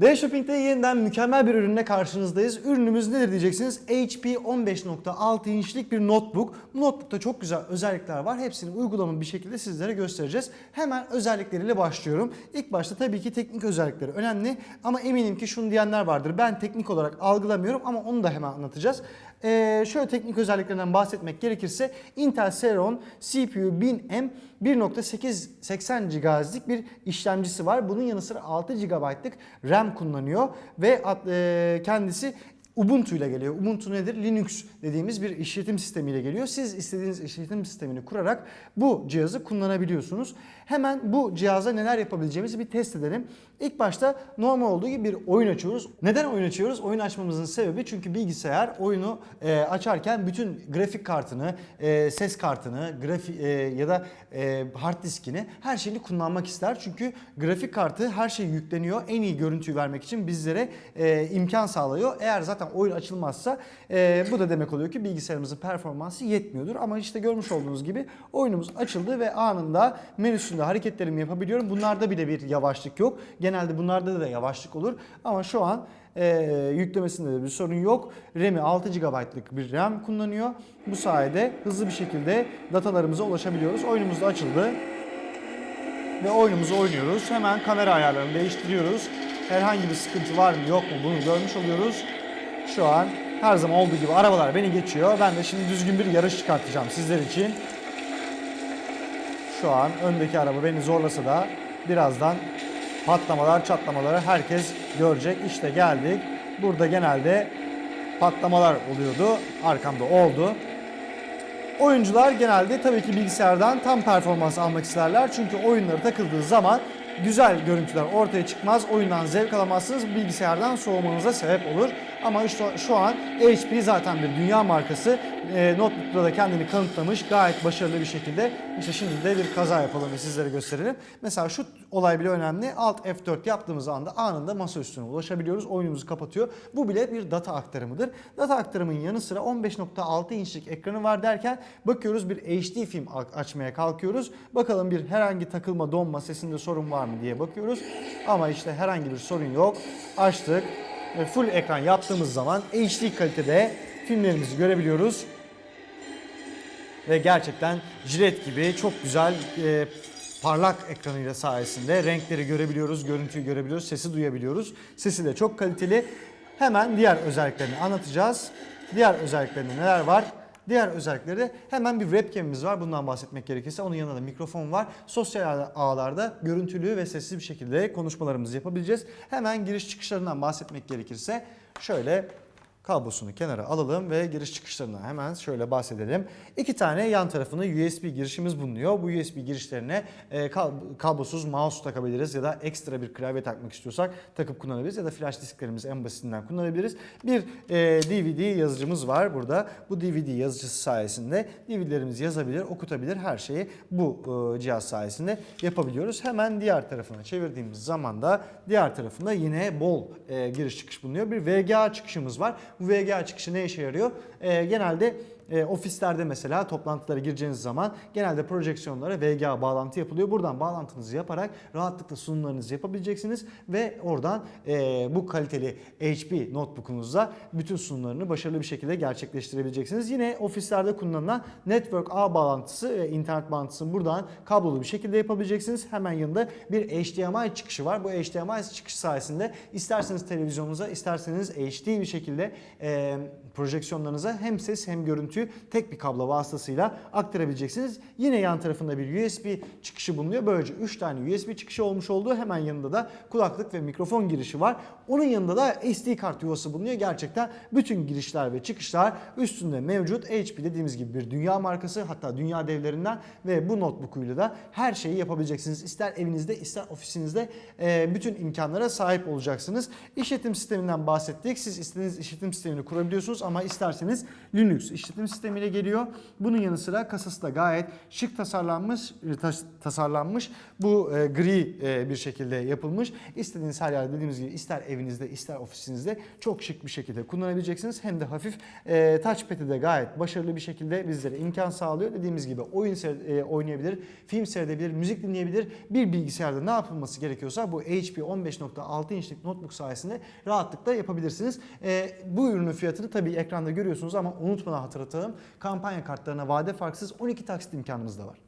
D-Shopping'de yeniden mükemmel bir ürünle karşınızdayız. Ürünümüz nedir diyeceksiniz. HP 15.6 inçlik bir notebook. Bu notebookta çok güzel özellikler var. Hepsini uygulamalı bir şekilde sizlere göstereceğiz. Hemen özellikleriyle başlıyorum. İlk başta tabii ki teknik özellikleri önemli. Ama eminim ki şunu diyenler vardır. Ben teknik olarak algılamıyorum ama onu da hemen anlatacağız. Ee, şöyle teknik özelliklerinden bahsetmek gerekirse Intel Celeron CPU 1000M 1.880 GHz'lik bir işlemcisi var. Bunun yanı sıra 6 GB'lık RAM kullanıyor ve e, kendisi Ubuntu ile geliyor. Ubuntu nedir? Linux dediğimiz bir işletim sistemiyle geliyor. Siz istediğiniz işletim sistemini kurarak bu cihazı kullanabiliyorsunuz. Hemen bu cihaza neler yapabileceğimizi bir test edelim. İlk başta normal olduğu gibi bir oyun açıyoruz. Neden oyun açıyoruz? Oyun açmamızın sebebi çünkü bilgisayar oyunu e, açarken bütün grafik kartını, e, ses kartını, grafi, e, ya da e, hard diskini her şeyini kullanmak ister. Çünkü grafik kartı her şey yükleniyor. En iyi görüntüyü vermek için bizlere e, imkan sağlıyor. Eğer zaten oyun açılmazsa e, bu da demek oluyor ki bilgisayarımızın performansı yetmiyordur. Ama işte görmüş olduğunuz gibi oyunumuz açıldı ve anında menüsünde hareketlerimi yapabiliyorum. Bunlarda bile bir yavaşlık yok. Genelde bunlarda da yavaşlık olur. Ama şu an e, yüklemesinde de bir sorun yok. RAM'i 6 GB'lık bir RAM kullanıyor. Bu sayede hızlı bir şekilde datalarımıza ulaşabiliyoruz. Oyunumuz da açıldı. Ve oyunumuzu oynuyoruz. Hemen kamera ayarlarını değiştiriyoruz. Herhangi bir sıkıntı var mı yok mu bunu görmüş oluyoruz. Şu an her zaman olduğu gibi arabalar beni geçiyor. Ben de şimdi düzgün bir yarış çıkartacağım sizler için. Şu an öndeki araba beni zorlasa da birazdan patlamalar, çatlamaları herkes görecek. İşte geldik. Burada genelde patlamalar oluyordu. Arkamda oldu. Oyuncular genelde tabii ki bilgisayardan tam performans almak isterler. Çünkü oyunları takıldığı zaman güzel görüntüler ortaya çıkmaz. Oyundan zevk alamazsınız. Bilgisayardan soğumanıza sebep olur. Ama işte şu an HP zaten bir dünya markası. E, notebook'ta da kendini kanıtlamış. Gayet başarılı bir şekilde. İşte şimdi de bir kaza yapalım ve sizlere gösterelim. Mesela şu olay bile önemli. Alt F4 yaptığımız anda anında masa üstüne ulaşabiliyoruz. Oyunumuzu kapatıyor. Bu bile bir data aktarımıdır. Data aktarımın yanı sıra 15.6 inçlik ekranı var derken bakıyoruz bir HD film açmaya kalkıyoruz. Bakalım bir herhangi takılma, donma, sesinde sorun var mı diye bakıyoruz. Ama işte herhangi bir sorun yok. Açtık. Full ekran yaptığımız zaman HD kalitede filmlerimizi görebiliyoruz. Ve gerçekten jilet gibi çok güzel e, parlak ekranıyla sayesinde renkleri görebiliyoruz, görüntüyü görebiliyoruz, sesi duyabiliyoruz. Sesi de çok kaliteli. Hemen diğer özelliklerini anlatacağız. Diğer özelliklerinde neler var? Diğer özellikleri de hemen bir webcam'imiz var. Bundan bahsetmek gerekirse onun yanında da mikrofon var. Sosyal ağlarda görüntülü ve sessiz bir şekilde konuşmalarımızı yapabileceğiz. Hemen giriş çıkışlarından bahsetmek gerekirse şöyle kablosunu kenara alalım ve giriş çıkışlarından hemen şöyle bahsedelim. İki tane yan tarafında USB girişimiz bulunuyor. Bu USB girişlerine e, kab- kablosuz mouse takabiliriz ya da ekstra bir klavye takmak istiyorsak takıp kullanabiliriz ya da flash disklerimizi en basitinden kullanabiliriz. Bir e, DVD yazıcımız var burada. Bu DVD yazıcısı sayesinde DVD'lerimizi yazabilir, okutabilir her şeyi bu e, cihaz sayesinde yapabiliyoruz. Hemen diğer tarafına çevirdiğimiz zaman da diğer tarafında yine bol e, giriş çıkış bulunuyor. Bir VGA çıkışımız var. Bu VGA çıkışı ne işe yarıyor? E, genelde e, ofislerde mesela toplantılara gireceğiniz zaman genelde projeksiyonlara VGA bağlantı yapılıyor. Buradan bağlantınızı yaparak rahatlıkla sunumlarınızı yapabileceksiniz ve oradan e, bu kaliteli HP notebook'unuzla bütün sunumlarını başarılı bir şekilde gerçekleştirebileceksiniz. Yine ofislerde kullanılan network ağ bağlantısı ve internet bağlantısını buradan kablolu bir şekilde yapabileceksiniz. Hemen yanında bir HDMI çıkışı var. Bu HDMI çıkışı sayesinde isterseniz televizyonunuza isterseniz HD bir şekilde e, projeksiyonlarınıza hem ses hem görüntüyü tek bir kablo vasıtasıyla aktarabileceksiniz. Yine yan tarafında bir USB çıkışı bulunuyor. Böylece 3 tane USB çıkışı olmuş olduğu hemen yanında da kulaklık ve mikrofon girişi var. Onun yanında da SD kart yuvası bulunuyor. Gerçekten bütün girişler ve çıkışlar üstünde mevcut. HP dediğimiz gibi bir dünya markası hatta dünya devlerinden ve bu notebook'uyla da her şeyi yapabileceksiniz. İster evinizde ister ofisinizde bütün imkanlara sahip olacaksınız. İşletim sisteminden bahsettik. Siz istediğiniz işletim sistemini kurabiliyorsunuz ama isterseniz Linux işletim işletim sistemiyle geliyor. Bunun yanı sıra kasası da gayet şık tasarlanmış, e, tas- tasarlanmış. Bu e, gri e, bir şekilde yapılmış. İstediğiniz her yerde dediğimiz gibi ister evinizde ister ofisinizde çok şık bir şekilde kullanabileceksiniz. Hem de hafif e, touchpad'i de gayet başarılı bir şekilde bizlere imkan sağlıyor. Dediğimiz gibi oyun e, oynayabilir, film seyredebilir, müzik dinleyebilir. Bir bilgisayarda ne yapılması gerekiyorsa bu HP 15.6 inçlik notebook sayesinde rahatlıkla yapabilirsiniz. E, bu ürünün fiyatını tabii ekranda görüyorsunuz ama unutmadan hatırlatalım. Kampanya kartlarına vade farksız 12 taksit imkanımız da var.